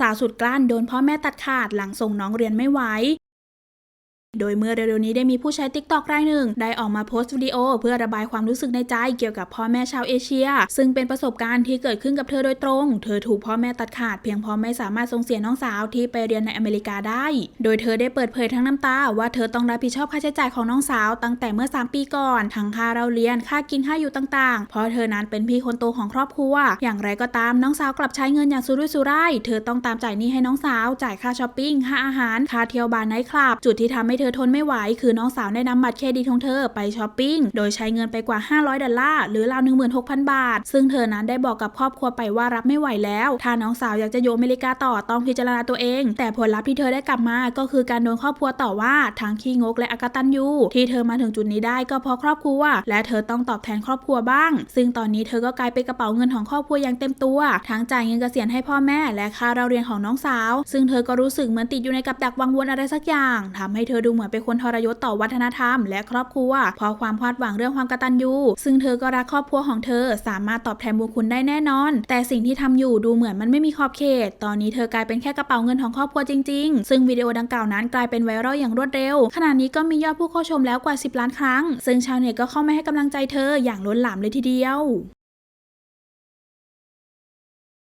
สาวสุดกลั้นโดนพ่อแม่ตัดขาดหลังส่งน้องเรียนไม่ไหว โดยเมื่อเร็วๆนี้ได้มีผู้ใช้ t ิ k t o k รายหนึ่ง ได้ออกมาโพสต์วิดีโอ เพื่อระบายความรู้สึกในใจเกี่ยวกับพ่อแม่ชาวเอเชีย ซึ่งเป็นประสบการณ์ที่เกิดขึ้นกับเธอโดยตรง เธอถูกพ่อแม่ตัดขาดเพียงเพราะไม่สามารถส่งเสียน้องสาวที่ไปเรียนในอเมริกาได้ โดยเธอได้เปิดเผยทั้งน้ำตา ว่าเธอต้องรับผิดชอบค่าใช้จ่ายของน้องสาวตั้งแต่เมื่อ 3 ปีก่อน ทั้งค่าเราเรียนค่ากินค่าอยู่ต่างๆ เพราะเธอนั้นเป็นพี่คนโตของครอบครัว อย่างไรก็ตามน้องสาวกลับใช้เงินอย่างสุรุ่ยสุร่าย เธอต้องตามจ่ายหนี้ให้น้องสาว จ่ายค่าช้อปปิ้งค่าอาหารค่าเที่ยวบาร์ไนท์คลับจุดที่ทำให้เธธอทนไม่ไหว คือน้องสาวได้นำบัตรเครดิตของเธอไปช้อปปิ้ง โดยใช้เงินไปกว่า 500 ดอลลาร์ หรือราว 16,000 บาท ซึ่งเธอนั้นได้บอกกับครอบครัวไปว่ารับไม่ไหวแล้ว ถ้าน้องสาวอยากจะอยู่อเมริกาต่อต้องพิจารณาตัวเอง แต่ผลลัพธ์ที่เธอได้กลับมาก็คือการโดนครอบครัวต่อว่าทั้งขี้งกและอกตันยูที่เธอมาถึงจุดนี้ได้ก็เพราะครอบครัว และเธอต้องตอบแทนครอบครัวบ้าง ซึ่งตอนนี้เธอก็กลายเป็นกระเป๋าเงินของครอบครัวอย่างเต็มตัว ทั้งจ่ายเงินเกษียณให้พ่อแม่และค่าเราเรียนของน้องสาว ซึ่งเธอก็รู้สึกเหมือนติดอยู่ในกับดักวังวนอะไรสักอย่างทำให้เธอดูเหมือนเป็นคนทรยศต่อวัฒนธรรม และครอบครัวเพราะความคาดหวังเรื่องความกตัญญูซึ่งเธอก็รักครอบครัวของเธอสามารถตอบแทนบุญคุณได้แน่นอน แต่สิ่งที่ทำอยู่ดูเหมือนมันไม่มีขอบเขต ตอนนี้เธอกลายเป็นแค่กระเป๋าเงินของครอบครัวจริง ๆ ซึ่งวิดีโอดังกล่าวนั้นกลายเป็นไวรัลอย่างรวดเร็ว ขณะนี้ก็มียอดผู้เข้าชมแล้วกว่า 10 ล้านครั้ง ซึ่งชาวเน็ตก็เข้ามาให้กำลังใจเธออย่างล้นหลามเลยทีเดียว